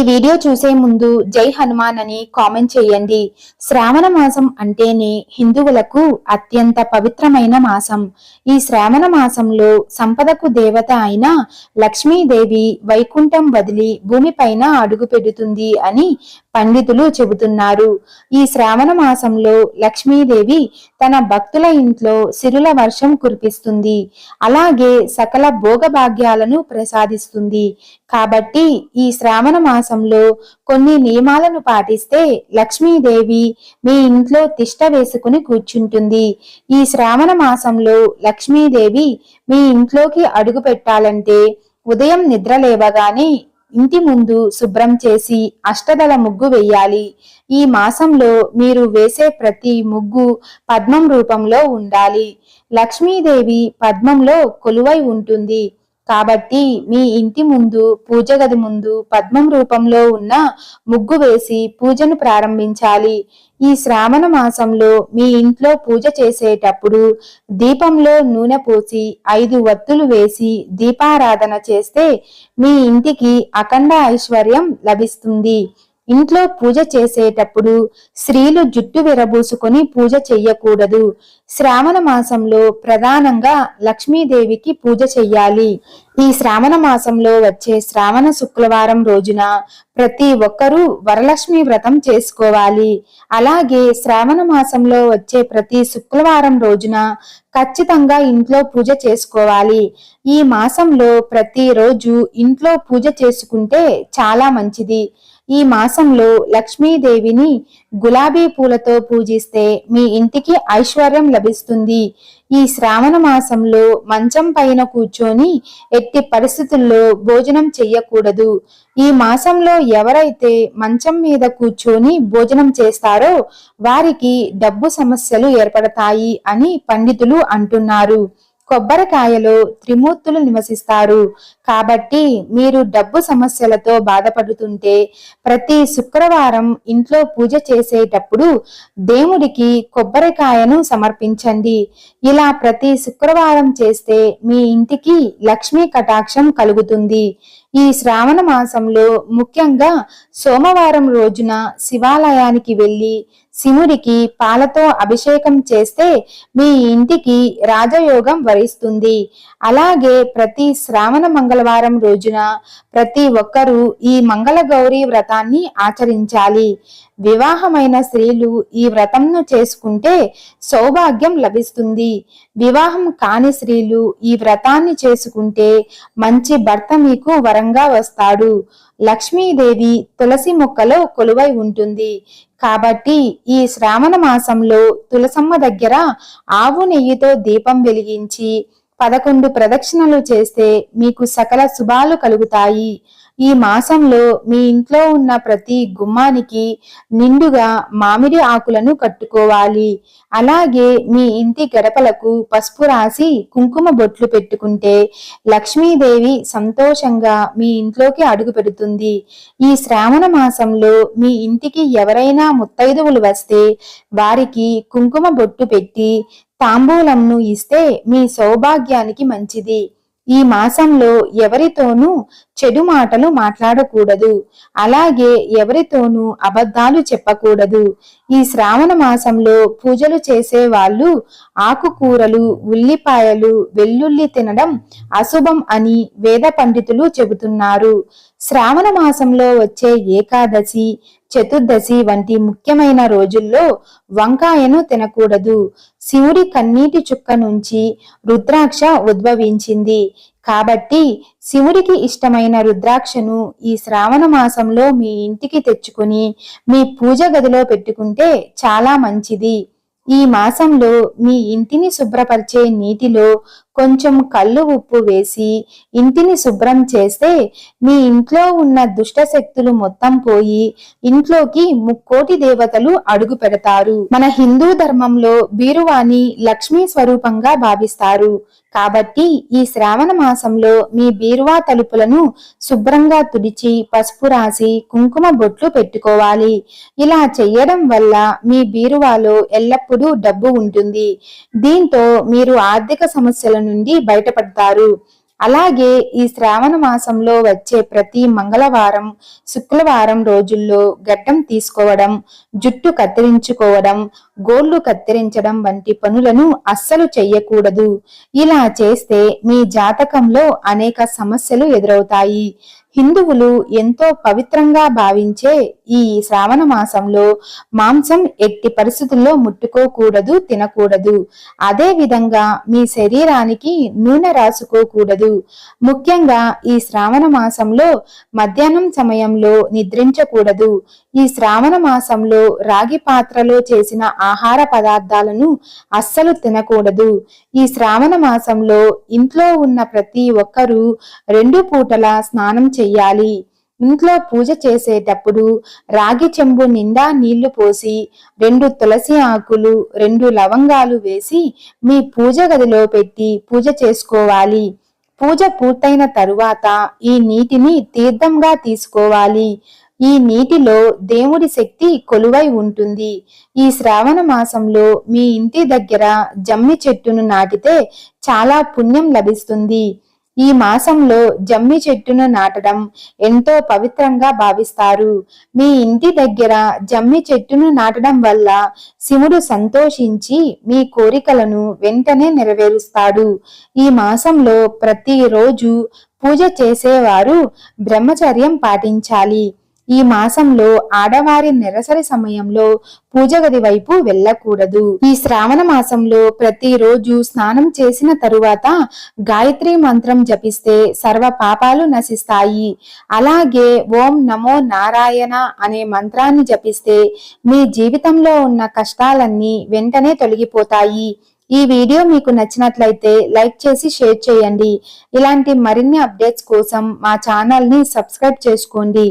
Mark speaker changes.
Speaker 1: ఈ వీడియో చూసే ముందు జై హనుమాన్ అని కామెంట్ చేయండి. శ్రావణ మాసం అంటేనే హిందువులకు అత్యంత పవిత్రమైన మాసం. ఈ శ్రావణ మాసంలో సంపదకు దేవత అయిన లక్ష్మీదేవి వైకుంఠం వదిలి భూమిపైన అడుగు పెడుతుంది అని పండితులు చెబుతున్నారు. ఈ శ్రావణ మాసంలో లక్ష్మీదేవి తన భక్తుల ఇంట్లో సిరుల వర్షం కురిపిస్తుంది. అలాగే సకల భోగభాగ్యాలను ప్రసాదిస్తుంది. కాబట్టి ఈ శ్రావణ మాసం మాసంలో కొన్ని నియమాలను పాటిస్తే లక్ష్మీదేవి మీ ఇంట్లో తిష్ట వేసుకుని కూర్చుంటుంది. ఈ శ్రావణ మాసంలో లక్ష్మీదేవి మీ ఇంట్లోకి అడుగు పెట్టాలంటే ఉదయం నిద్ర లేవగానే ఇంటి ముందు శుభ్రం చేసి అష్టదళ ముగ్గు వేయాలి. ఈ మాసంలో మీరు వేసే ప్రతి ముగ్గు పద్మం రూపంలో ఉండాలి. లక్ష్మీదేవి పద్మంలో కొలువై ఉంటుంది. కాబట్టి మీ ఇంటి ముందు పూజ గది ముందు పద్మం రూపంలో ఉన్న ముగ్గు వేసి పూజను ప్రారంభించాలి. ఈ శ్రావణ మాసంలో మీ ఇంట్లో పూజ చేసేటప్పుడు దీపంలో నూనె పోసి ఐదు వత్తులు వేసి దీపారాధన చేస్తే మీ ఇంటికి అఖండ ఐశ్వర్యం లభిస్తుంది. ఇంట్లో పూజ చేసేటప్పుడు స్త్రీలు జుట్టు విరబూసుకొని పూజ చెయ్యకూడదు. శ్రావణ మాసంలో ప్రధానంగా లక్ష్మీదేవికి పూజ చెయ్యాలి. ఈ శ్రావణ మాసంలో వచ్చే శ్రావణ శుక్రవారం రోజున ప్రతి ఒక్కరూ వరలక్ష్మి వ్రతం చేసుకోవాలి. అలాగే శ్రావణ మాసంలో వచ్చే ప్రతి శుక్రవారం రోజున ఖచ్చితంగా ఇంట్లో పూజ చేసుకోవాలి. ఈ మాసంలో ప్రతిరోజు ఇంట్లో పూజ చేసుకుంటే చాలా మంచిది. ఈ మాసంలో లక్ష్మీదేవిని గులాబీ పూలతో పూజిస్తే మీ ఇంటికి ఐశ్వర్యం లభిస్తుంది. ఈ శ్రావణ మాసంలో మంచం పైన కూర్చొని ఎట్టి పరిస్థితుల్లో భోజనం చెయ్యకూడదు. ఈ మాసంలో ఎవరైతే మంచం మీద కూర్చొని భోజనం చేస్తారో వారికి డబ్బు సమస్యలు ఏర్పడతాయి అని పండితులు అంటున్నారు. కొబ్బరికాయలో త్రిమూర్తులు నివసిస్తారు. కాబట్టి మీరు డబ్బు సమస్యలతో బాధపడుతుంటే ప్రతి శుక్రవారం ఇంట్లో పూజ చేసేటప్పుడు దేవుడికి కొబ్బరికాయను సమర్పించండి. ఇలా ప్రతి శుక్రవారం చేస్తే మీ ఇంటికి లక్ష్మీ కటాక్షం కలుగుతుంది. ఈ శ్రావణ మాసంలో ముఖ్యంగా సోమవారం రోజున శివాలయానికి వెళ్ళి శివుడికి పాలతో అభిషేకం చేస్తే మీ ఇంటికి రాజయోగం వరిస్తుంది. అలాగే ప్రతి శ్రావణ మంగళవారం రోజున ప్రతి ఒక్కరూ ఈ మంగళగౌరీ వ్రతాన్ని ఆచరించాలి. వివాహమైన స్త్రీలు ఈ వ్రతంను చేసుకుంటే సౌభాగ్యం లభిస్తుంది. వివాహం కాని స్త్రీలు ఈ వ్రతాన్ని చేసుకుంటే మంచి భర్త మీకు వర వరంగా వస్తాడు. లక్ష్మీదేవి తులసి మొక్కలో కొలువై ఉంటుంది. కాబట్టి ఈ శ్రావణ మాసంలో తులసమ్మ దగ్గర ఆవు నెయ్యితో దీపం వెలిగించి పదకొండు ప్రదక్షిణలు చేస్తే మీకు సకల శుభాలు కలుగుతాయి. ఈ మాసంలో మీ ఇంట్లో ఉన్న ప్రతి గుమ్మానికి నిండుగా మామిడి ఆకులను కట్టుకోవాలి. అలాగే మీ ఇంటి గడపలకు పసుపు రాసి కుంకుమ బొట్లు పెట్టుకుంటే లక్ష్మీదేవి సంతోషంగా మీ ఇంట్లోకి అడుగు పెడుతుంది. ఈ శ్రావణ మాసంలో మీ ఇంటికి ఎవరైనా ముత్తైదువులు వస్తే వారికి కుంకుమ బొట్టు పెట్టి తాంబూలంను ఇస్తే మీ సౌభాగ్యానికి మంచిది. ఈ మాసంలో ఎవరితోనూ చెడు మాటలు మాట్లాడకూడదు. అలాగే ఎవరితోనూ అబద్ధాలు చెప్పకూడదు. ఈ శ్రావణ మాసంలో పూజలు చేసే వాళ్ళు ఆకుకూరలు ఉల్లిపాయలు వెల్లుల్లి తినడం అశుభం అని వేద పండితులు చెబుతున్నారు. శ్రావణ మాసంలో వచ్చే ఏకాదశి చతుర్దశి వంటి ముఖ్యమైన రోజుల్లో వంకాయను తినకూడదు. శివుడి కన్నీటి చుక్క నుంచి రుద్రాక్ష ఉద్భవించింది. కాబట్టి శివుడికి ఇష్టమైన రుద్రాక్షను ఈ శ్రావణ మాసంలో మీ ఇంటికి తెచ్చుకుని మీ పూజ గదిలో పెట్టుకుంటే చాలా మంచిది. ఈ మాసంలో మీ ఇంటిని శుభ్రపరిచే నీటిలో కొంచెం కళ్ళు ఉప్పు వేసి ఇంటిని శుభ్రం చేస్తే మీ ఇంట్లో ఉన్న దుష్ట శక్తులు మొత్తం పోయి ఇంట్లోకి ముక్కోటి దేవతలు అడుగు పెడతారు. మన హిందూ ధర్మంలో బీరువాని లక్ష్మీ స్వరూపంగా భావిస్తారు. కాబట్టి ఈ శ్రావణ మాసంలో మీ బీరువా తలుపులను శుభ్రంగా తుడిచి పసుపు రాసి కుంకుమ బొట్లు పెట్టుకోవాలి. ఇలా చేయడం వల్ల మీ బీరువాలో ఎల్లప్పుడూ డబ్బు ఉంటుంది. దీంతో మీరు ఆర్థిక సమస్యలను నుండి బయటపడతారు. అలాగే ఈ శ్రావణ మాసంలో వచ్చే ప్రతి మంగళవారం శుక్రవారం రోజుల్లో గడ్డం తీసుకోవడం జుట్టు కత్తిరించుకోవడం గోళ్ళు కత్తిరించడం వంటి పనులను అస్సలు చెయ్యకూడదు. ఇలా చేస్తే మీ జాతకంలో అనేక సమస్యలు ఎదురవుతాయి. హిందువులు ఎంతో పవిత్రంగా భావించే ఈ శ్రావణ మాసంలో మాంసం ఎట్టి పరిస్థితుల్లో ముట్టుకోకూడదు తినకూడదు. అదే విధంగా మీ శరీరానికి నూనె రాసుకోకూడదు. ముఖ్యంగా ఈ శ్రావణ మాసంలో మధ్యాహ్నం సమయంలో నిద్రించకూడదు. ఈ శ్రావణ మాసంలో రాగి పాత్రలో చేసిన ఆహార పదార్థాలను అస్సలు తినకూడదు. ఈ శ్రావణ మాసంలో ఇంట్లో ఉన్న ప్రతి ఒక్కరూ రెండు పూటల స్నానం చెయ్యాలి. ఇంట్లో పూజ చేసేటప్పుడు రాగి చెంబు నిండా నీళ్ళు పోసి రెండు తులసి ఆకులు రెండు లవంగాలు వేసి మీ పూజ గదిలో పెట్టి పూజ చేసుకోవాలి. పూజ పూర్తయిన తరువాత ఈ నీటిని తీర్థంగా తీసుకోవాలి. ఈ నీటిలో దేవుడి శక్తి కొలువై ఉంటుంది. ఈ శ్రావణ మాసంలో మీ ఇంటి దగ్గర జమ్మి చెట్టును నాటితే చాలా పుణ్యం లభిస్తుంది. ఈ మాసంలో జమ్మి చెట్టును నాటడం ఎంతో పవిత్రంగా భావిస్తారు. మీ ఇంటి దగ్గర జమ్మి చెట్టును నాటడం వల్ల శివుడు సంతోషించి మీ కోరికలను వెంటనే నెరవేరుస్తాడు. ఈ మాసంలో ప్రతిరోజు పూజ చేసేవారు బ్రహ్మచర్యం పాటించాలి. ఈ మాసంలో ఆడవారి నిరసరి సమయంలో పూజ గది వైపు వెళ్ళకూడదు. ఈ శ్రావణ మాసంలో ప్రతిరోజు స్నానం చేసిన తరువాత గాయత్రి మంత్రం జపిస్తే సర్వ పాపాలు నశిస్తాయి. అలాగే ఓం నమో నారాయణ అనే మంత్రాన్ని జపిస్తే మీ జీవితంలో ఉన్న కష్టాలన్నీ వెంటనే తొలగిపోతాయి. ఈ వీడియో మీకు నచ్చినట్లయితే లైక్ చేసి షేర్ చేయండి. ఇలాంటి మరిన్ని అప్డేట్స్ కోసం మా ఛానల్ని సబ్స్క్రైబ్ చేసుకోండి.